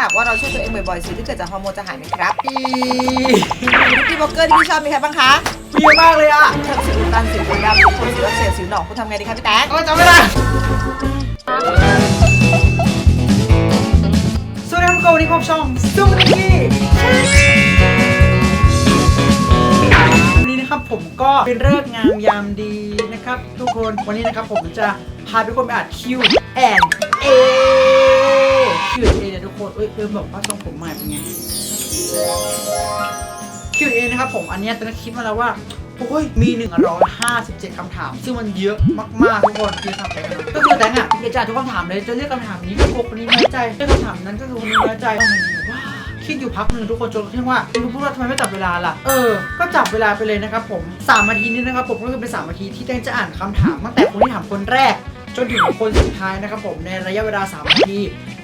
หากว่าเราช่วยตัวเองบ่อยๆสิวที่เกิดจากฮอร์โมนจะหายไหมครับอีวิกกี้บล็อกเกอร์ที่พี่ชอบมีใครบ้างคะเยอะมากเลยอะทั้งสิวอุดตันสิวบนดำคนสิวอักเสบสิวหนองคุณทำไงดีคะพี่แต๊กก็จำไม่ได้สวัสดีครับทุกคนวันนี้พบช่องซูนิกี้วันนี้นะครับผมก็เป็นเลิกษ์งามยามดีนะครับ ทุกคนวันนี้นะครับผมจะพาทุกคนไปอ่าน Q and A Q and A เนี่ยทุ กคนเอ้ยเริ่มบอกว่าทรงผมใหม่เป็นไง Q&A นะครับผมอันนี้ตอนนั้นคิดมาแล้วว่าโอ้ยมี 157 คำถาม ซึ่งมันเยอะมาก ๆ ทุกคนคือทำไปกันนะก็คือแตงอะอยากจะอ่านทุกคำถามเลยจะเลือกคำถามนี้ก็กลัวคนนี้น้อยใจเลือกคำถามนั้นก็คือคนนี้น้อยใจว่าคิดอยู่พักหนึ่งทุกคนจนกระทั่งว่าคุณพูดว่าทำไมไม่จับเวลาล่ะ เออ ก็จับเวลาไปเลยนะครับผม3นาทีนี้นะครับผมก็คือเป็น3นาทีที่แตงจะอ่านคำถามตั้งแต่คนที่ถามคนแรก จนถึงคนสุดท้ายนะครับผมในระยะเวลา3นาที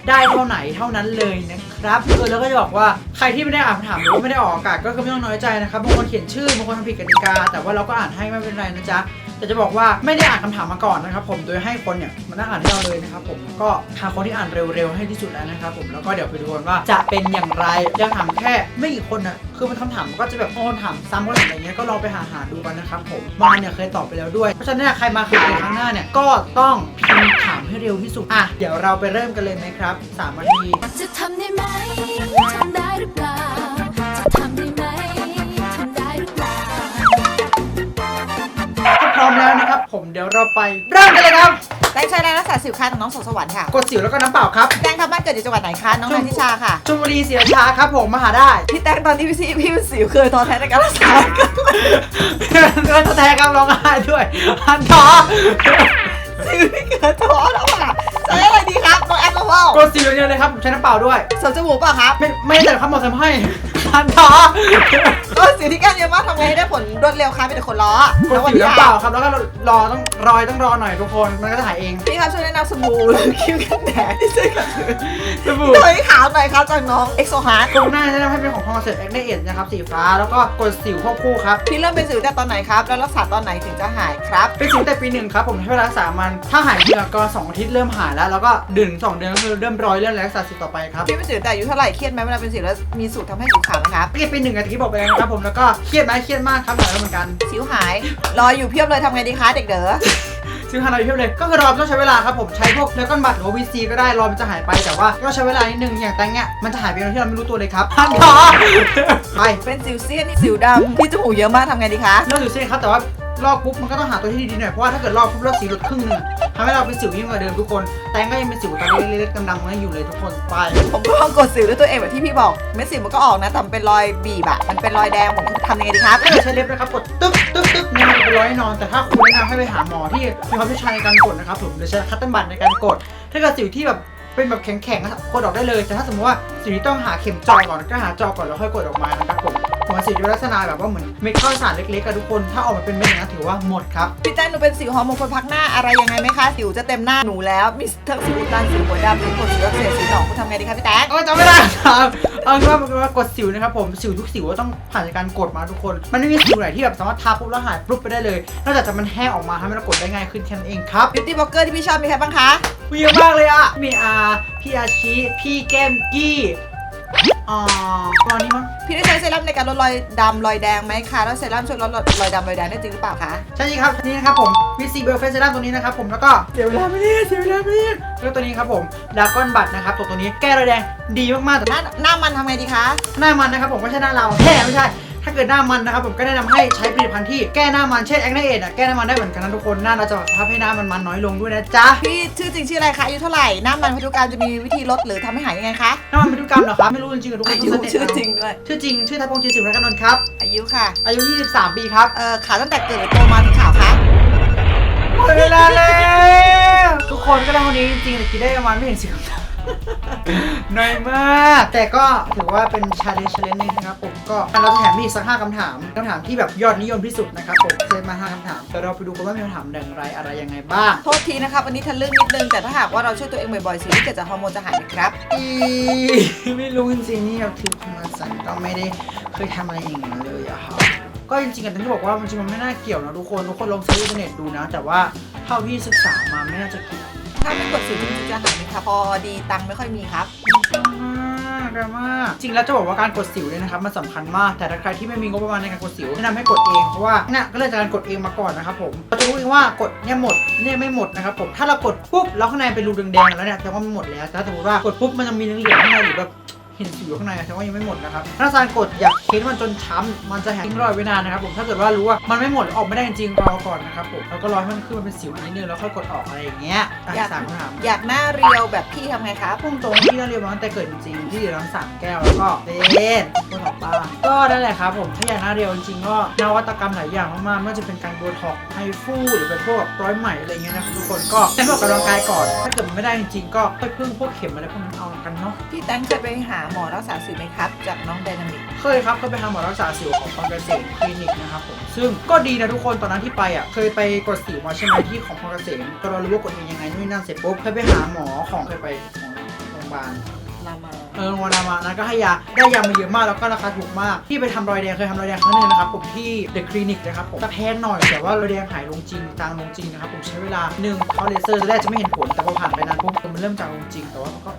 ได้เท่าไหนเท่านั้นเลยนะครับเออแล้วก็จะบอกว่าใครที่ไม่ได้อ่านคำถามหรือว่าไม่ได้ออกอากาศก็ไม่ต้องน้อยใจนะครับบางคนเขียนชื่อบางคนทำผิดกติกา แต่ว่าเราก็อ่านให้ไม่เป็นไรนะจ๊ะ แต่จะบอกว่าไม่ได้อ่านคำถามมาก่อนนะครับผมโดยให้คนเนี่ยมานั่งอ่านให้เราเลยนะครับผมก็หาคนที่อ่านเร็วๆให้ที่สุดแล้วนะครับผมแล้วก็เดี๋ยวไปดูกันว่าจะเป็นอย่างไรจะถามแค่ไม่กี่คนนะคือมันคำถามก็จะแบบบางคนถามซ้ำก็อะไรเงี้ยก็ลองไปหาหาดูกันนะครับผมมาเนี่ยเคยตอบไปแล้วด้วยเพราะฉะนั้นใครมาคือครั้งหน้าเนี่ยก็ต้องพิมพ์ถามให้เร็วที่สุดอะเดี๋ยวเราไปเริ่มกันเลยไหมครับสามนาทีจะทำได้ ดี๋ยวเราไปเริ่มกันเลยครับแตงใช้แรงรักษาสิวค่ะของน้องสวสวรรค์ค่ะกดสิวแล้วก็น้ำเปล่าครับแตงทำบ้านเกิดอยู่จังหวัดไหนคะ น้องนันทิชาค่ะ ชลบุรีศรีราชาครับผมมาหาได้ พี่แตงตอนที่พี่ซีพี่เป็นสิวเคยท้อแท้ในการรักษากันเกินแท้ครับร้องไห้ด้วยหันท้อสิวที่เกิดท้อแล้วอะใช้อะไรดีครับน้องแอปเปิลกดสิวอย่างเดียวเลยครับผมใช้น้ำเปล่าด้วยเสริมจมูกเปล่ะครับ ไม่ไม่แต่ครับหมอทำให้ หันท้อก็สิวที่แก้มเยอะมากทำไงให้ได้ผลรวดเร็วคะมีแต่คนล้อกดแล้ววันสิวนี้น้ำเปล่าครับแล้วก็รอต้องรอยต้องรอหน่อยทุกคนมันก็จะหายเองพี่ครับช่วยแนะนำสบู่หรือครีมกันแดดที่ช่วยกันสิวสบู่โดยขาวหน่อยครับจากน้องเอ็กโซฮาร์ตรงหน้าจะให้เป็นของคอนเซ็ปต์แอคเนเอทนะครับสีฟ้าแล้วก็กดสิวควบคู่ครับพี่เริ่มเป็นสิวแต่ตอนไหนครับแล้วรักษาตอนไหนถึงจะหายครับเป็นสิวแต่ปีหนึ่งครับผมใช้เวลารักษามันถ้าหายจริงๆก็สองอาทิตย์เริ่มหายแล้วแล้วก็ดึงสองเดือนก็คือเริ่มร้อยเริ่มรักษาสิวต่อไปครับพี่เป็นสิวแต่อายุเท่าไหร่เครียดไหมเวลาเป็นสิวแล้วมีสูตรทำให้สิวขาวไหมครับเรียกปีหนึ่งอาทิตย์บอกไปแล้วนะครับผมแล้วก็เครียดไหมเครียดมากครับหายแล้วเหมือนกันสิวหาย รออยู่เพียบเลยทำไงดีคะเด็กเด้อซิวหายอะไรเพียบเลยก็คือรอต้องใช้เวลาครับผมใช้พวกเลกอนบัตหรือว่าวีซีก็ได้รอมันจะหายไปแต่ว่าก็ใช้เวลานิดนึงอย่างแตงเนี่ยมันจะหายไปโดยที่เราไม่รู้ตัวเลยครับพันท้อไปเป็นสิวเซียนนี่สิวดำที่จมูกเยอะมากทำไงดีคะเลิกอยู่เส้นครับแต่ว่าลอกปุ๊บมันก็ต้องหาตัวที่ดีๆหน่อยเพราะว่าถ้าเกิดลอกปุ๊บแล้วสีหลุดครึ่งหนึงอะ ทำให้เราเป็นสิวยิ่งกว่าเดิมทุกคน แต่ก็ยังเป็นสิวตอนเล็กๆดำๆมันอยู่เลยทุกคนไป ผมก็ลองกดสิวด้วยตัวเองแบบที่พี่บอกเม็ดสิวมันก็ออกนะแต่มันเป็นรอยบีบอะมันเป็นรอยแดงผมทำยังไงดีครับถ้าเกิดใช้เล็บนะครับกดตึ๊บตึ๊บตึ๊บเนี่ยมันจะเป็นร้อยแน่นอน แต่ถ้าคุณแนะนำให้ไปหาหมอที่มีความเชี่ยวชาญในการกดนะครับผมหรือใช้คัตเติ้ลบัตในการกด ถ้าเกิดสิวที่แบบเป็นแบบแข็งๆอะกดออกได้เลย แต่ถ้าสมมติว่าสิวที่ต้องหาเข็มเจอก่อนก็หาเจอก่อนแล้วค่อยกดออกมานะครับผม หัวสิวจะลักษณะแบบว่าเหมือนเม็ดข้าวสารเล็กๆอะทุกคนถ้าออกมาเป็นเม็ดอย่างนั้นถือว่าหมดครับพี่แจ้งหนูเป็นสิวฮอร์โมนคนพักหน้าอะไรยังไงไหมคะสิวจะเต็มหน้าหนูแล้วมีทั้งสิวอุดตันสิวหัวดำสิวปวดสิวอักเสบสิวหนองคุณทำไงดีคะพี่แต๊กก็จำไม่ได้ครับเอาเป็นว่าเป็นว่ากดสิวนะครับผมสิวทุกสิวก็ต้องผ่านจากการกดมาทุกคน มันไม่มีสิวไหนที่แบบสามารถทาปุ๊บแล้วหายปุ๊บไปได้เลยนอกจากจะมันแห้งออกมาทำให้เรากดได้ง่ายขึ้นแค่นั้นเองครับบิวตี้บล็อกเกอร์ที่พี่ชอบมีใครบ้างคะมีเยอะมากเลยอะมีอาพี่อาชิพี่แก้มกี้ อ่าตอนนี้มั้งพี่ได้ใช้เซรั่มในการลดรอยดำรอยแดงไหมคะ แล้วเซรั่มช่วยลดรอยดำรอยแดงได้จริงหรือเปล่าคะ ใช่ครับนี่นะครับผมวิซีเบลเฟสเซรั่มตัวนี้นะครับผมแล้วก็เสียเวลาไม่ได้เสียเวลาไม่ได้แล้วตัวนี้ครับผมดากอนบัตนะครับตัวตัวนี้แก้รอยแดงดีมากๆแต่หน้าหน้ามันทำไงดีคะ หน้ามันนะครับผมไม่ใช่หน้าเราแค่ไม่ใช่ ถ้าเกิดหน้ามันนะครับผมก็แนะนำให้ใช้ผลิตภัณฑ์ที่แก้หน้ามันเช่นแอคเนเอทอะแก้หน้ามันได้เหมือนกันนะทุกคนหน้าเราจะทำให้หน้ามันมันน้อยลงด้วยนะจ๊ะพี่ชื่อจริงชื่ออะไรคะอายุเท่าไหร่หน้ามันพันธุกรรมจะมีวิธีลดหรือทำให้หายยังไงคะหน้ามันพันธุกรรมเหรอครับไม่รู้จริงๆกับทุกคนอายุต้องเสิชื่อร์ชจริงด้วยชื่อจริงชื่อทัพพงศ์จิตรศิลป์รักนนท์ครับอายุค่ะ อายุ 23 ปีครับเอ่อขาวตั้งแต่เกิดหรือโตมาถึงขาวคะหมดเวลาแล้วทุกคนก็ได้เท่านี้จริงๆแต่คิดได้ประมาณไม่เห็นสิบคำถาม น้อยมาก แต่ก็ถือว่าเป็นชาเลนจ์ชาเลนจ์นึงนะครับผมก็เราจะแถมมีอีกสักห้าคำถามคำถามที่แบบยอดนิยมที่สุดนะครับผมเซตมาห้าคำถามเดี๋ยวเราไปดูกันว่ามีคำถามอย่างไรอะไรยังไงบ้าง โทษทีนะครับวันนี้ทะลึ่งนิดนึง แต่ถ้าหากว่าเราช่วยตัวเองบ่อยๆสิวที่เกิดจากฮอร์โมนจะหายไหมครับอีไม่รู้จริงๆนี่แบบถือมาสันก็ไม่ได้เคยทำอะไรอย่างนั้นเลยอะครับก็จริงๆกันที่บอกว่ามันจริงๆมันไม่น่าเกี่ยวนะทุกคนทุกคนลองเซิร์ชอินเทอร์เน็ตดูนะ แต่ว่าเท่าที่ศึกษามาไม่น่าจะเกี่ยว ถ้าไม่กดสิวจริงๆจะหายไหมคะพอดีตังค์ไม่ค่อยมีครับ ดรามาจริงแล้วจะบอกว่าการกดสิวเนี่ยนะครับมันสำคัญมากแต่ถ้าใครที่ไม่มีงบประมาณในการกดสิวแนะนำให้กดเองเพราะว่าเนี่ยก็เลยจาการกดเองมาก่อนนะครับผมเราจะรู้เองว่ากดเนี่ยหมดเนี่ยไม่หมดนะครับผมถ้าเรากดปุ๊บแล้วข้างในเป็นรูแดงๆแล้วเนี่ยแสดงว่ามันหมดแล้วแต่ถ้าสมมติว่ากดปุ๊บมันจะมีเหลืองๆข้างในหรือแบบ เห็นสิวอยู่ข้างในแสดงว่ายังไม่หมดนะครับถ้าซานกดอยากเค้นมันจนช้ำมันจะแห้งรอยไว้นานนะครับผมถ้าเกิดว่ารู้ว่ามันไม่หมดออกไม่ได้จริงๆรอก่อนนะครับผมแล้วก็รอให้มันขึ้นมาเป็นสิวนิดนึงแล้วค่อยกดออกอะไรอย่างเงี้ยอะอยาก สามคำถามอยากหน้าเรียวแบบพี่ทำไงครับ พุ่งตรงที่เราเรียนมาตั้งแต่เกิดจริงๆที่อยู่ร้านสามแก้วแล้วก็เล่นโบท็อกซ์ บ้าง ก็นั่นแหละครับผมถ้าอยากหน้าเรียวจริงๆก็นวัตกรรมหลายอย่างมากๆไม่ว่าจะเป็นการโบท็อกซ์ไฮฟูหรือเป็นพวกร้อยไหมอะไรเงี้ยนะครับทุกคนก็ให้ออกกำลังกายก่อน ถ้าเกิดมันไม่ได้จริงๆก็ค่อยพึ่งพวกเข็มอะไรพวกนั้นเอากันเนาะพี่แตงเคยไปหาหมอรักษาสิวไหมครับ จากน้องไดนามิกเคยครับก็ไปหาหมอรักษาสิวของพรเกษมคลินิกนะครับผมซึ่งก็ดีนะทุกคนตอนนั้นที่ไปอะเคยไปกดสิวมาใช่ไหมที่ของพรเกษมก็เรารู้ว่ากดเองยังไงนู่นนนั่นเสร็จปุ๊บเคยไปหาหมอของเคยไปของโรงพยาบาลลามา เออโรงพยาบาลรามานะก็ให้ยาได้ยามาเยอะมากแล้วก็ราคาถูกมากที่ไปทำรอยแดงเคยทำรอยแดงครั้งหนึงนะครับผมที่เดอะคลินิกนะครับผมจะแพงหน่อยแต่ว่ารอยแดงหายลงจริงจางลงจริงนะครับผมใช้เวลาหนึ่งเขาเลเซอร์ตอนแรกจะไม่เห็นผลแต่พอผ่านไปนานปุ๊บมันเริ่มจางลงจริงแต่ว่ามันก็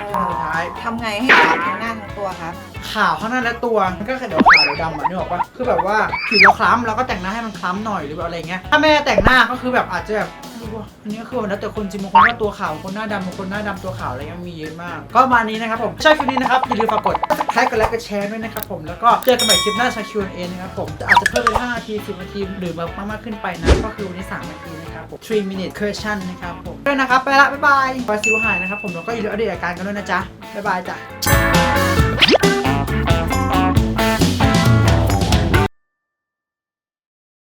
สุดท้าย ทำไงให้ขาวทั้งหน้าทั้งตัวครับ ขาวข้างหน้าและตัวมันก็แค่เดี๋ยวขาวเดี๋ยวดำอะนึกออกปะคือแบบว่าผิวเราคล้ำเราก็แต่งหน้าให้มันคล้ำหน่อยหรือแบบอะไรเงี้ยถ้าแม่แต่งหน้าก็คือแบบอาจจะแบบ ไม่รู้ว่าอันนี้คือแล้วแต่คนจริงบางคนก็ตัวขาวคนหน้าดำบางคนหน้าดำตัวขาวอะไรเงี้ยมีเยอะมาก ก็มานี้นะครับผมชอบคลิปนี้นะครับอย่าลืมฝากกดใช้กันแล้วก็แชร์ด้วยนะครับผมแล้วก็เจอกันใหม่คลิปหน้าชา Q&A นนะครับผมอาจจะเพิ่มเป็น5นาที10นาทีหรือมากๆขึ้นไปนะก็คือวันนี้3นาทีนะครับผม3 minute question นะครับผมด้วยนะครับไปละบ๊ายบายบาซิวหายนะครับผมแล้วก็อย่าลืมอัปเดตอาการกันด้วยนะจ๊ะบ๊ายบายจ้ะ